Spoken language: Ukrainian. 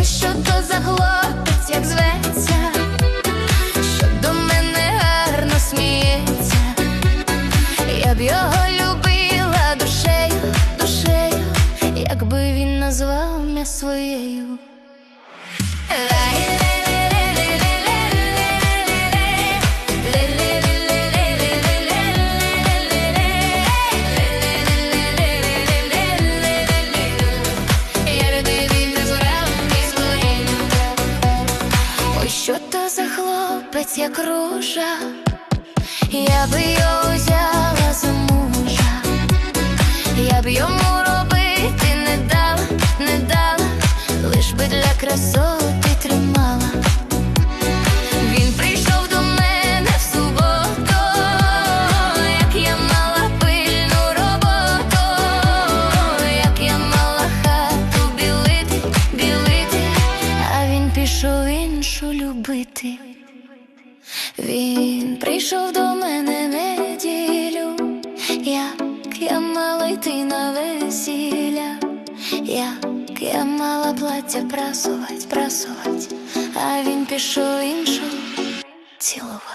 Ось що то за хлопець, як зветься, його любила душею, душею, якби він назвав мене своєю. Що то за хлопець, як ружа, я би його йому робити не дала, не дала, лиш би для красоти тримала. Він прийшов до мене в суботу, як я мала пильну роботу, як я мала хату білити, білити, а він пішов іншу любити. Він прийшов до мене я мала йти на весілля, як я мала плаття прасувати, прасувати, а він пішов іншу цілувати.